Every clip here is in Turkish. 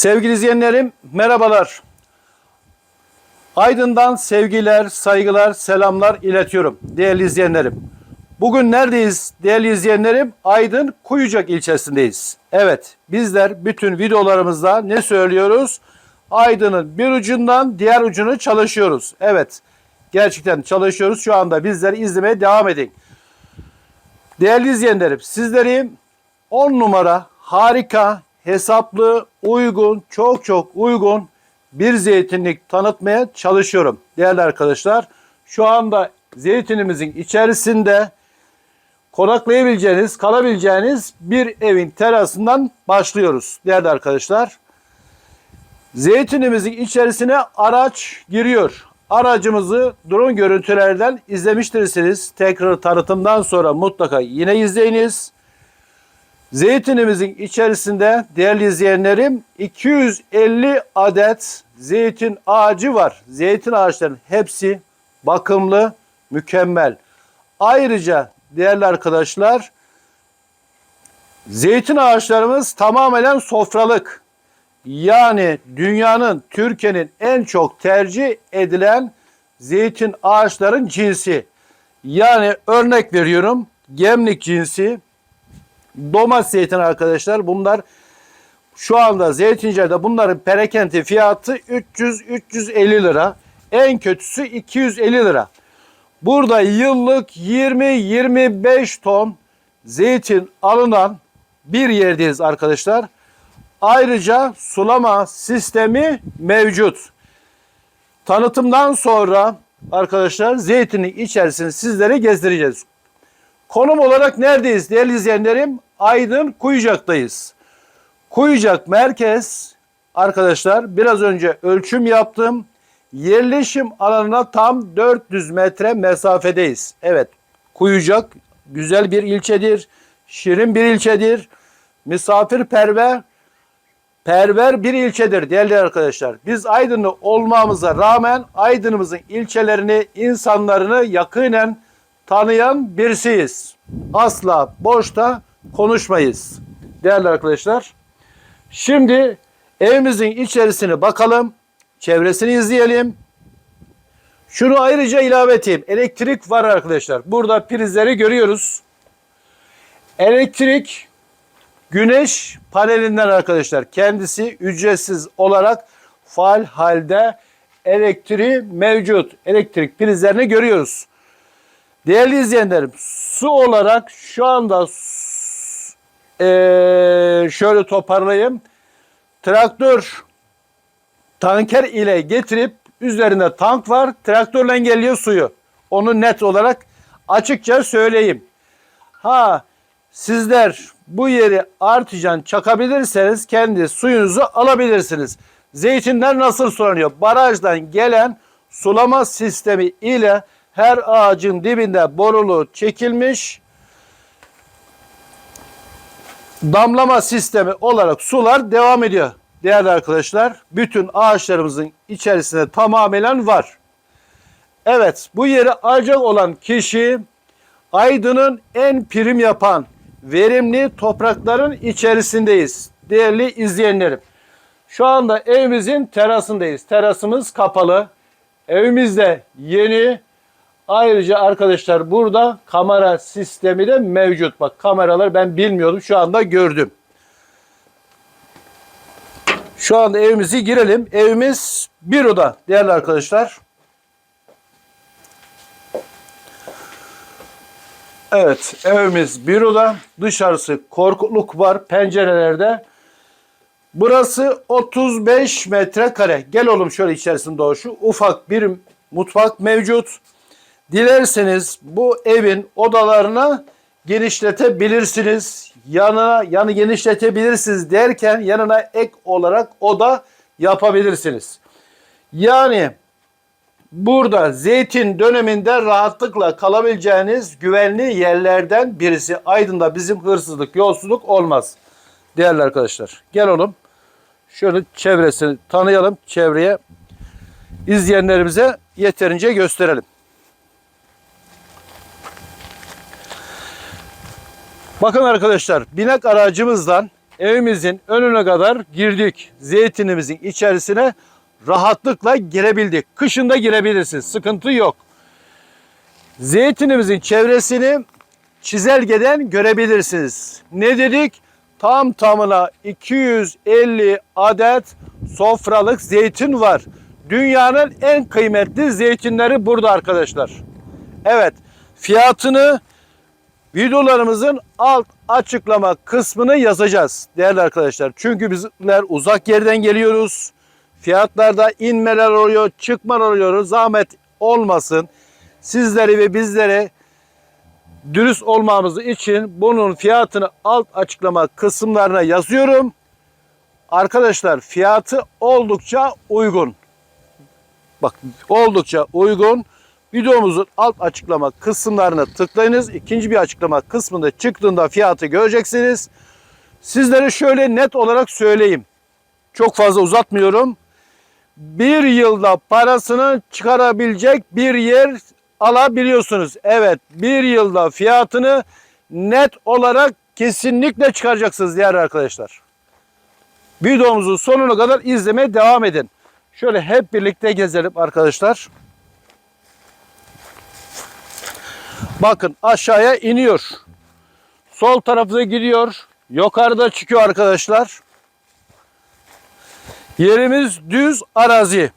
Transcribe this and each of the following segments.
Sevgili izleyenlerim merhabalar. Aydın'dan sevgiler, saygılar, selamlar iletiyorum değerli izleyenlerim. Bugün neredeyiz değerli izleyenlerim? Aydın Kuyucak ilçesindeyiz. Evet bizler bütün videolarımızda ne söylüyoruz? Aydın'ın bir ucundan diğer ucunu çalışıyoruz. Evet gerçekten çalışıyoruz. Şu anda bizleri izlemeye devam edin. Değerli izleyenlerim sizleri 10 numara harika, hesaplı, uygun, çok çok uygun bir zeytinlik tanıtmaya çalışıyorum. Değerli arkadaşlar şu anda zeytinimizin içerisinde konaklayabileceğiniz, kalabileceğiniz bir evin terasından başlıyoruz değerli arkadaşlar. Zeytinimizin içerisine araç giriyor. Aracımızı drone görüntülerden izlemiştirsiniz. Tekrar tanıtımdan sonra mutlaka yine izleyiniz. Zeytinimizin içerisinde değerli izleyenlerim 250 adet zeytin ağacı var. Zeytin ağaçlarının hepsi bakımlı, mükemmel. Ayrıca değerli arkadaşlar zeytin ağaçlarımız tamamen sofralık. Yani dünyanın, Türkiye'nin en çok tercih edilen zeytin ağaçların cinsi. Yani örnek veriyorum gemlik cinsi, domates zeytin arkadaşlar. Bunlar şu anda Zeytinci'de bunların perakende fiyatı 300-350 lira. En kötüsü 250 lira. Burada yıllık 20-25 ton zeytin alınan bir yerdeyiz arkadaşlar. Ayrıca sulama sistemi mevcut. Tanıtımdan sonra arkadaşlar zeytinin içerisini sizlere gezdireceğiz. Konum olarak neredeyiz değerli izleyenlerim? Aydın Kuyucak'tayız. Kuyucak merkez arkadaşlar biraz önce ölçüm yaptım. Yerleşim alanına tam 400 metre mesafedeyiz. Evet Kuyucak güzel bir ilçedir. Şirin bir ilçedir. Misafirperver perver bir ilçedir değerli arkadaşlar. Biz Aydınlı olmamıza rağmen Aydın'ımızın ilçelerini, insanlarını yakinen tanıyan birisiyiz. Asla boşta konuşmayız. Değerli arkadaşlar. Şimdi evimizin içerisine bakalım. Çevresini izleyelim. Şunu ayrıca ilave edeyim. Elektrik var arkadaşlar. Burada prizleri görüyoruz. Elektrik güneş panelinden arkadaşlar. Kendisi ücretsiz olarak faal halde elektriği mevcut. Elektrik prizlerini görüyoruz. Değerli izleyenlerim su olarak şu anda eee, şöyle toparlayayım. Traktör tanker ile getirip üzerinde tank var. Traktörle geliyor suyu. Onu net olarak açıkça söyleyeyim. Ha sizler bu yeri artijan çakabilirseniz kendi suyunuzu alabilirsiniz. Zeytinler nasıl sulanıyor? Barajdan gelen sulama sistemi ile her ağacın dibinde borulu çekilmiş damlama sistemi olarak sular devam ediyor. Değerli arkadaşlar, bütün ağaçlarımızın içerisinde tamamen var. Evet, bu yeri alacak olan kişi Aydın'ın en prim yapan verimli toprakların içerisindeyiz. Değerli izleyenlerim. Şu anda evimizin terasındayız. Terasımız kapalı. Evimiz de yeni. Ayrıca arkadaşlar burada kamera sistemi de mevcut. Bak kameralar ben bilmiyordum. Şu anda gördüm. Şu anda evimizi girelim. Evimiz bir oda değerli arkadaşlar. Evet evimiz bir oda. Dışarısı korkuluk var pencerelerde. Burası 35 metrekare. Gel oğlum şöyle içerisinde doğuşu. Ufak bir mutfak mevcut. Dilerseniz bu evin odalarına genişletebilirsiniz. Yanına yanı genişletebilirsiniz derken yanına ek olarak oda yapabilirsiniz. Yani burada zeytin döneminde rahatlıkla kalabileceğiniz güvenli yerlerden birisi. Aydın'da bizim hırsızlık, yolsuzluk olmaz. Değerli arkadaşlar. Gel oğlum. Şöyle çevresini tanıyalım. Çevreye izleyenlerimize yeterince gösterelim. Bakın arkadaşlar binek aracımızdan evimizin önüne kadar girdik. Zeytinimizin içerisine rahatlıkla girebildik. Kışında girebilirsiniz. Sıkıntı yok. Zeytinimizin çevresini çizelgeden görebilirsiniz. Ne dedik? Tam tamına 250 adet sofralık zeytin var. Dünyanın en kıymetli zeytinleri burada arkadaşlar. Evet, fiyatını videolarımızın alt açıklama kısmını yazacağız değerli arkadaşlar. Çünkü bizler uzak yerden geliyoruz. Fiyatlarda inmeler oluyor, çıkmalar oluyor. Zahmet olmasın. Sizleri ve bizlere dürüst olmamız için bunun fiyatını alt açıklama kısımlarına yazıyorum. Arkadaşlar fiyatı oldukça uygun. Bak oldukça uygun. Videomuzun alt açıklama kısımlarına tıklayınız. İkinci bir açıklama kısmında çıktığında fiyatı göreceksiniz. Sizlere şöyle net olarak söyleyeyim. Çok fazla uzatmıyorum. Bir yılda parasını çıkarabilecek bir yer alabiliyorsunuz. Evet bir yılda fiyatını net olarak kesinlikle çıkaracaksınız değerli arkadaşlar. Videomuzu sonuna kadar izlemeye devam edin. Şöyle hep birlikte gezelim arkadaşlar. Bakın aşağıya iniyor. Sol tarafta gidiyor. Yukarıda çıkıyor arkadaşlar. Yerimiz düz arazi.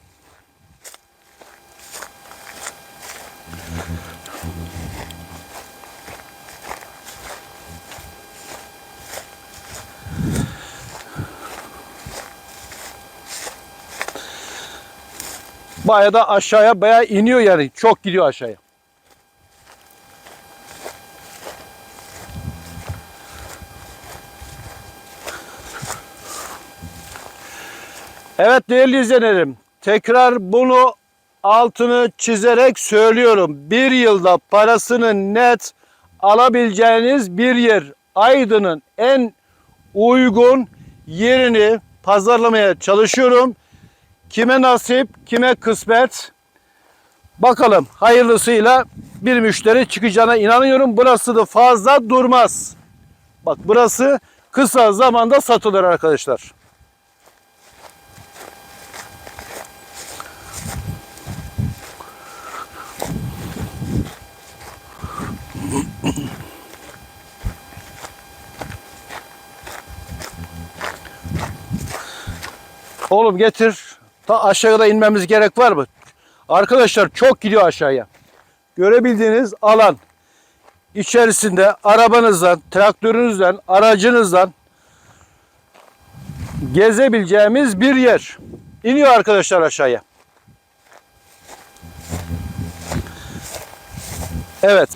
Bayağı da aşağıya bayağı iniyor yani. Çok gidiyor aşağıya. Evet değerli izleyenlerim. Tekrar bunu altını çizerek söylüyorum. Bir yılda parasını net alabileceğiniz bir yer. Aydın'ın en uygun yerini pazarlamaya çalışıyorum. Kime nasip, kime kısmet. Bakalım hayırlısıyla bir müşteri çıkacağına inanıyorum. Burası da fazla durmaz. Bak burası kısa zamanda satılır arkadaşlar. Oğlum getir. Ta aşağıda inmemiz gerek var mı? Arkadaşlar çok gidiyor aşağıya. Görebildiğiniz alan içerisinde arabanızdan, traktörünüzden, aracınızdan gezebileceğimiz bir yer. İniyor arkadaşlar aşağıya. Evet.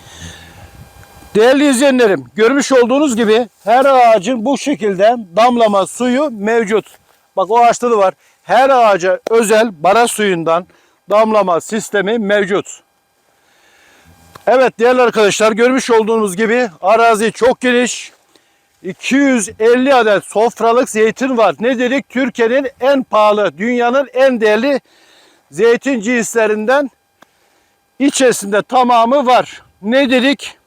Değerli izleyenlerim, görmüş olduğunuz gibi her ağacın bu şekilde damlama suyu mevcut. Bak o ağaçta da var. Her ağaca özel bara suyundan damlama sistemi mevcut. Evet değerli arkadaşlar görmüş olduğunuz gibi arazi çok geniş. 250 adet sofralık zeytin var. Ne dedik? Türkiye'nin en pahalı, dünyanın en değerli zeytin cinslerinden içerisinde tamamı var. Ne dedik?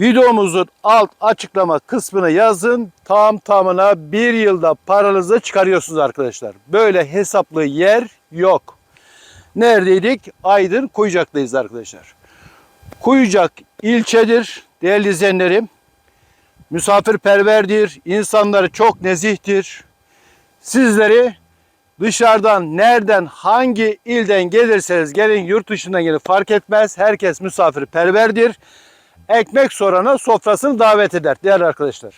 Videomuzun alt açıklama kısmına yazın. Tam tamına bir yılda paranızı çıkarıyorsunuz arkadaşlar. Böyle hesaplı yer yok. Neredeydik? Aydın Kuyucak'tayız arkadaşlar. Kuyucak ilçedir değerli izleyenlerim. Misafirperverdir, insanları çok nezihtir. Sizleri dışarıdan, nereden, hangi ilden gelirseniz gelin, yurt dışından gelin fark etmez. Herkes misafirperverdir ekmek sorana sofrasını davet eder değerli arkadaşlar.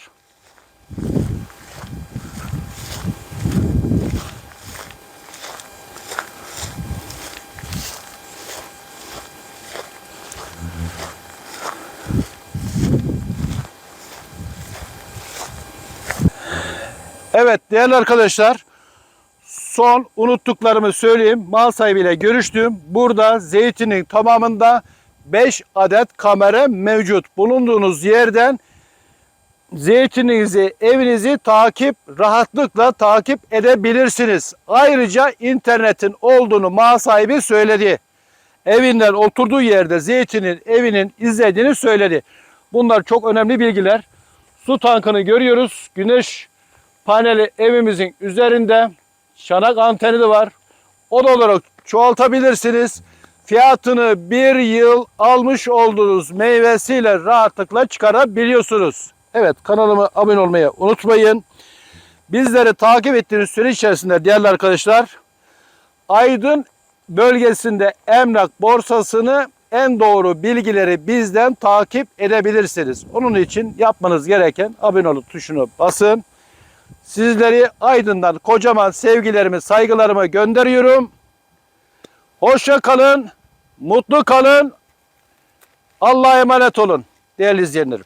Evet değerli arkadaşlar son unuttuklarımı söyleyeyim. Mal sahibiyle görüştüm. Burada zeytinin tamamında 5 adet kamera mevcut. Bulunduğunuz yerden zeytininizi, evinizi takip rahatlıkla takip edebilirsiniz. Ayrıca internetin olduğunu mal sahibi söyledi. Evinden oturduğu yerde zeytinin evinin izlediğini söyledi. Bunlar çok önemli bilgiler. Su tankını görüyoruz. Güneş paneli evimizin üzerinde. Şanak anteni de var. Oda olarak çoğaltabilirsiniz. Fiyatını bir yıl almış olduğunuz meyvesiyle rahatlıkla çıkarabiliyorsunuz. Evet kanalıma abone olmayı unutmayın. Bizleri takip ettiğiniz süre içerisinde değerli arkadaşlar Aydın bölgesinde emlak borsasını en doğru bilgileri bizden takip edebilirsiniz. Onun için yapmanız gereken abone ol tuşunu basın. Sizleri Aydın'dan kocaman sevgilerimi, saygılarımı gönderiyorum. Hoşça kalın, mutlu kalın. Allah'a emanet olun değerli izleyenlerim.